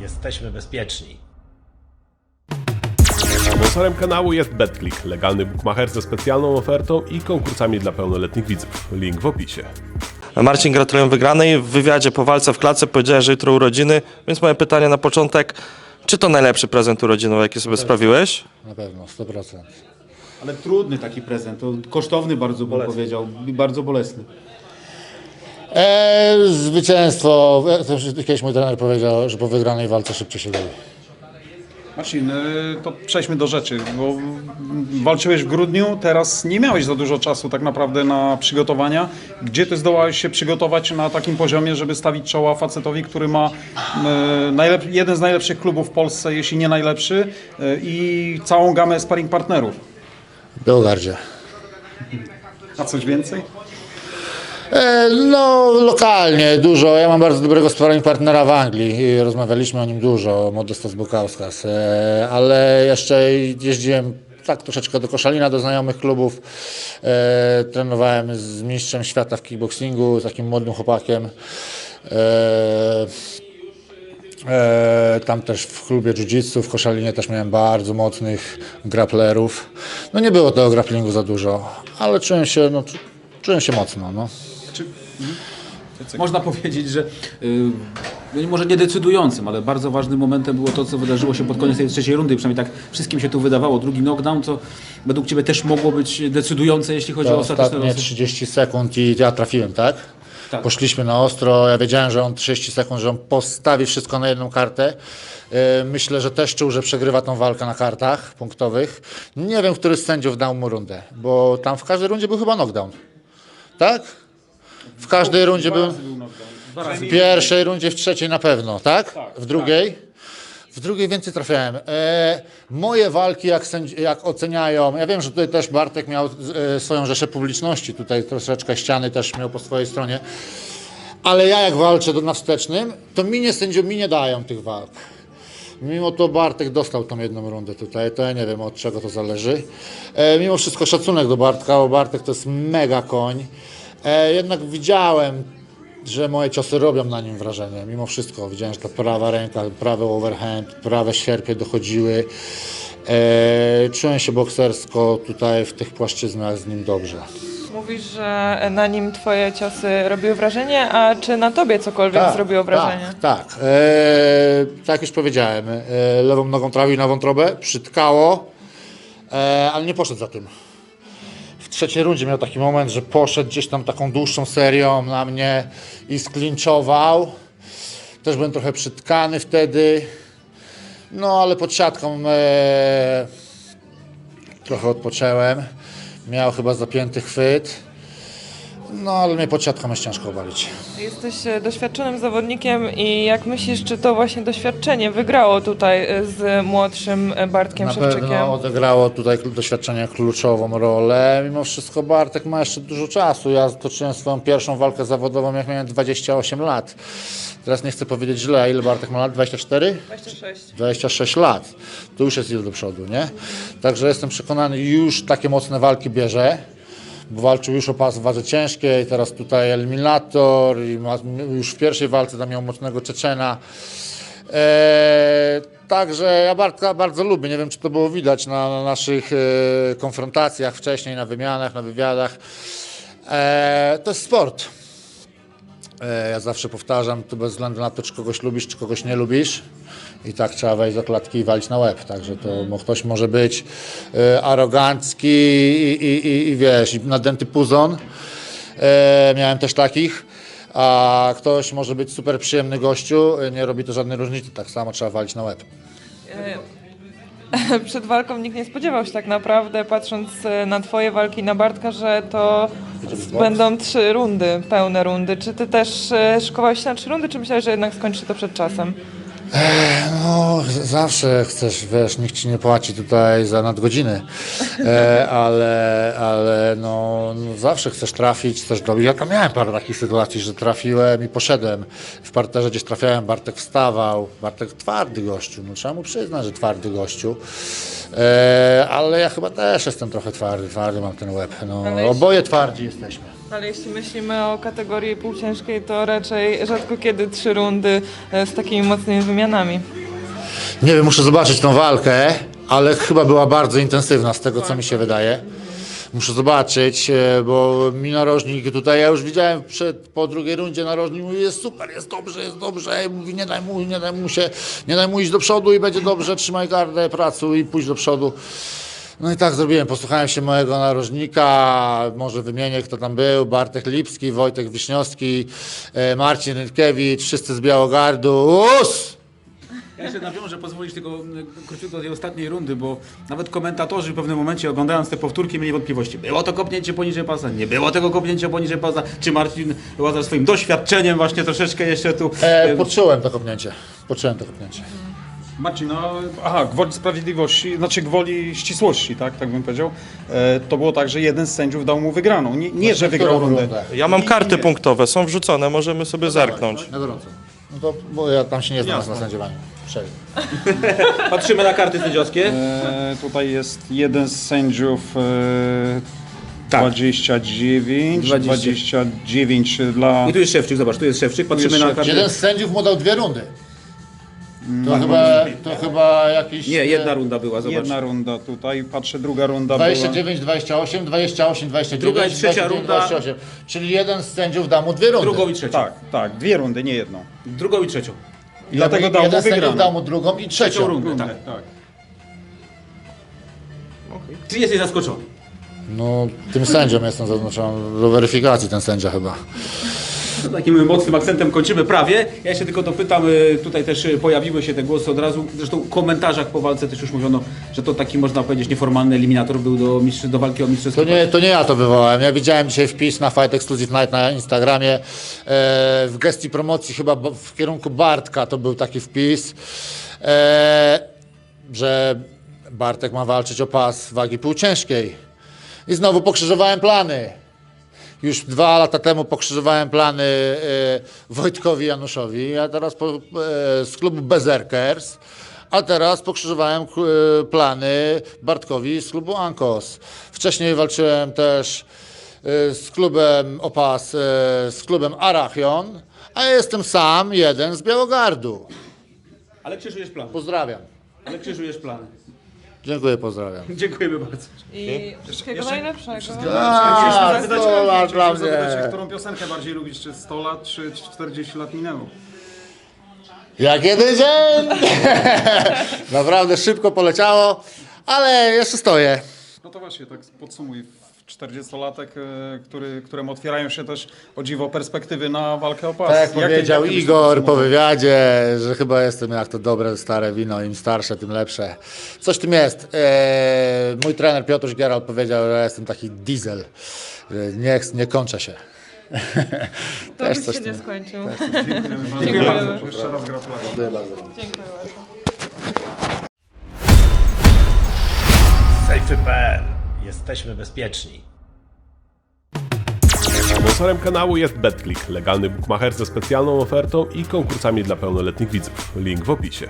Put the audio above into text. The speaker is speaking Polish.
Jesteśmy bezpieczni. Sponsorem kanału jest BetClick, legalny bookmacher ze specjalną ofertą i konkursami dla pełnoletnich widzów. Link w opisie. Marcin, gratuluję wygranej. W wywiadzie po walce w klatce powiedziałeś, że jutro urodziny, więc moje pytanie na początek. Czy to najlepszy prezent urodzinowy, jaki sobie sprawiłeś? Na pewno, 100%. Ale trudny taki prezent, to kosztowny bardzo bym powiedział i bardzo bolesny. Eee, zwycięstwo. Ja też Kiedyś mój trener powiedział, że po wygranej walce szybciej się goli. Marcin, y, to przejdźmy do rzeczy, bo walczyłeś w grudniu, teraz nie miałeś za dużo czasu tak naprawdę na przygotowania. Gdzie ty zdołałeś się przygotować na takim poziomie, żeby stawić czoła facetowi, który ma y, najlep- jeden z najlepszych klubów w Polsce, jeśli nie najlepszy y, i całą gamę sparring partnerów? Beogardzie. A coś więcej? E, no, lokalnie dużo. Ja mam bardzo dobrego sparring partnera w Anglii i rozmawialiśmy o nim dużo, Modestas Bukauskas. E, ale jeszcze jeździłem tak troszeczkę do Koszalina, do znajomych klubów. E, trenowałem z mistrzem świata w kickboxingu, z takim młodym chłopakiem. Tam też w klubie jiu-jitsu w Koszalinie też miałem bardzo mocnych grapplerów. No nie było tego grapplingu za dużo, ale czułem się, no, czu- czułem się mocno. No. Można powiedzieć, że y, no nie- może nie decydującym, ale bardzo ważnym momentem było to, co wydarzyło się pod koniec tej trzeciej rundy. Przynajmniej tak wszystkim się tu wydawało. Drugi knockdown, co według Ciebie też mogło być decydujące, jeśli chodzi o To ostateczne ostatnie losy. 30 sekund i ja trafiłem, tak? Tak. Poszliśmy na ostro, ja wiedziałem, że on 30 sekund, że on postawi wszystko na jedną kartę. E, Myślę, że też czuł, że przegrywa tą walkę na kartach punktowych. Nie wiem, który z sędziów dał mu rundę, bo tam w każdej rundzie był chyba knockdown. Tak? W każdej rundzie był... W pierwszej rundzie, w trzeciej na pewno, tak? W drugiej? W drugiej więcej trafiałem. E, moje walki, jak, sędzi, jak oceniają, ja wiem, że tutaj też Bartek miał e, swoją rzeszę publiczności, tutaj troszeczkę ściany też miał po swojej stronie, ale ja jak walczę do, na wstecznym, to mi nie sędziom mi nie dają tych walk. Mimo to Bartek dostał tą jedną rundę tutaj, to ja nie wiem od czego to zależy. E, mimo wszystko szacunek do Bartka, bo Bartek to jest mega koń. E, jednak widziałem, że moje ciosy robią na nim wrażenie. Mimo wszystko widziałem, że ta prawa ręka, prawy overhand, prawe sierpie dochodziły. E, czułem się boksersko tutaj w tych płaszczyznach z nim dobrze. Mówisz, że na nim twoje ciosy robiły wrażenie, a czy na tobie cokolwiek zrobiło wrażenie? Tak, tak. E, tak już powiedziałem, e, lewą nogą trafił na wątrobę, przytkało, e, ale nie poszedł za tym. Trzeciej rundzie miał taki moment, że poszedł gdzieś tam taką dłuższą serią na mnie i sklinczował. Też byłem trochę przytkany wtedy. No ale pod siatką e, trochę odpocząłem. Miał chyba zapięty chwyt. No ale mnie pod siatką jest ciężko obalić. Jesteś e, doświadczonym zawodnikiem i jak myślisz, czy to właśnie doświadczenie wygrało tutaj e, z młodszym e, Bartkiem Na Szewczykiem? pewno odegrało tutaj doświadczenie kluczową rolę. Mimo wszystko Bartek ma jeszcze dużo czasu. Ja toczyłem swoją pierwszą walkę zawodową, jak miałem 28 lat. Teraz nie chcę powiedzieć źle, ile Bartek ma lat? 24? 26. 26 lat. To już jest ile do przodu, nie? Także jestem przekonany, już takie mocne walki bierze. Bo walczył już o pas w wadze ciężkiej, teraz tutaj eliminator i ma, już w pierwszej walce tam miał mocnego Czeczena. Eee, także ja Bartka bardzo lubię. Nie wiem, czy to było widać na, na naszych e, konfrontacjach wcześniej, na wymianach, na wywiadach. Eee, to jest sport. E, Ja zawsze powtarzam, to bez względu na to, czy kogoś lubisz, czy kogoś nie lubisz. I tak trzeba wejść do klatki i walić na łeb. Także to mo- ktoś może być e, arogancki i, i, i, i wiesz, i nadęty puzon. E, miałem też takich. A ktoś może być super przyjemny gościu, e, nie robi to żadnej różnicy. Tak samo trzeba walić na łeb. Przed walką nikt nie spodziewał się tak naprawdę, patrząc e, na twoje walki na Bartka, że to będą trzy rundy, pełne rundy. Czy ty też e, szykowałeś się na trzy rundy, czy myślałeś, że jednak skończy to przed czasem? No, zawsze chcesz, wiesz, nikt ci nie płaci tutaj za nadgodziny, e, ale, ale no, no, zawsze chcesz trafić, chcesz dobić. Ja tam miałem parę takich sytuacji, że trafiłem i poszedłem. W parterze gdzieś trafiałem, Bartek wstawał. Bartek twardy gościu, no trzeba mu przyznać, że twardy gościu. E, ale ja chyba też jestem trochę twardy, twardy mam ten łeb. No, oboje twardzi jesteśmy. Ale jeśli myślimy o kategorii półciężkiej, to raczej rzadko kiedy trzy rundy e, z takimi mocnymi wymianami. Nie wiem, muszę zobaczyć tą walkę, ale chyba była bardzo intensywna z tego, co mi się wydaje. Muszę zobaczyć, e, bo mi narożnik tutaj, ja już widziałem przed, po drugiej rundzie narożnik mówi, jest super, jest dobrze, jest dobrze, mówi, nie daj mu, nie daj mu się, nie daj mu iść do przodu i będzie dobrze, trzymaj gardę, pracuj i pójdź do przodu. No i tak zrobiłem, posłuchałem się mojego narożnika, może wymienię kto tam był, Bartek Lipski, Wojtek Wiśniowski, e, Marcin Rynkiewicz, wszyscy z Białogardu, us! Ja jeszcze nawiążę, pozwolisz tylko króciutko do tej ostatniej rundy, bo nawet komentatorzy w pewnym momencie oglądając te powtórki mieli wątpliwości. Było to kopnięcie poniżej pasa, nie było tego kopnięcia poniżej pasa. Czy Marcin Łazar swoim doświadczeniem właśnie troszeczkę jeszcze tu... E, e, poczułem to kopnięcie. Poczułem to kopnięcie. Marcin, no, aha, gwoli sprawiedliwości, znaczy gwoli ścisłości, tak, tak bym powiedział. E, to było tak, że jeden z sędziów dał mu wygraną. Nie, nie że wygrał rundę. Ja mam karty punktowe, są wrzucone, możemy sobie zerknąć. Na gorąco. No to, bo ja tam się nie znam na sędziowaniu. Przejdę. Patrzymy na karty sędziowskie. E, tutaj jest jeden z sędziów e, Tak. 29, 20. 29 dla... I tu jest Szewczyk, zobacz, tu jest Szewczyk, patrzymy jest na Szewczyk. karty. Jeden z sędziów mu dał dwie rundy. To, chyba, to chyba jakiś... Nie, jedna runda była, zobacz. Jedna runda tutaj, patrzę, druga runda 29, 28, 28, 29, Druga i trzecia 29, runda. 28. Czyli jeden z sędziów dał mu dwie rundy. Drugą i trzecią. Tak, tak, dwie rundy, nie jedną. Drugą i trzecią. I dlatego dał mu jeden z sędziów wygraną. dał mu drugą i trzecią. Trzecią rundę, tak. tak. Czy jesteś zaskoczony? No, tym sędzią jestem zaznaczony do weryfikacji ten sędzia chyba. Takim mocnym akcentem kończymy prawie. Ja jeszcze tylko dopytam, y, tutaj też y, pojawiły się te głosy od razu. Zresztą w komentarzach po walce też już mówiono, że to taki można powiedzieć nieformalny eliminator był do, mistrz, do walki o mistrzostwo. To nie, to nie ja to wywołałem. Ja widziałem dzisiaj wpis na Fight Exclusive Night na Instagramie. E, w gestii promocji chyba w kierunku Bartka to był taki wpis, e, że Bartek ma walczyć o pas wagi półciężkiej. I znowu pokrzyżowałem plany. Już dwa lata temu pokrzyżowałem plany e, Wojtkowi Januszowi, a teraz po, e, z klubu Bezerkers, a teraz pokrzyżowałem e, plany Bartkowi z klubu Ankos. Wcześniej walczyłem też z klubem Opas, z klubem Arachion, a ja jestem sam jeden z Białogardu. Ale krzyżujesz plany. Pozdrawiam. Ale krzyżujesz plany. Dziękuję, pozdrawiam. Dziękujemy bardzo. I wszystkiego najlepszego. A, sto lat dla mnie. Zapytać, którą piosenkę bardziej lubisz, czy 100 lat, czy 40 lat minęło? Jak jeden dzień! Naprawdę szybko poleciało, ale jeszcze stoję. No to właśnie, tak podsumuj. 40-latek, e, który, któremu otwierają się też o dziwo perspektywy na walkę o pas. Tak jak Jakie- powiedział jakie Igor po wywiadzie, że chyba jestem jak to dobre, stare wino, im starsze, tym lepsze. Coś w tym jest. Eee, mój trener Piotr Gieral powiedział, że jestem taki diesel, że nie, nie kończę się. To Też coś się nie tym. skończył. Dziękuję bardzo. Jeszcze raz gratulacje. Dziękuję bardzo. Dziękuję bardzo. Safety.pl. Jesteśmy bezpieczni. Sponsorem kanału jest BetClick, legalny bookmacher ze specjalną ofertą i konkursami dla pełnoletnich widzów. Link w opisie.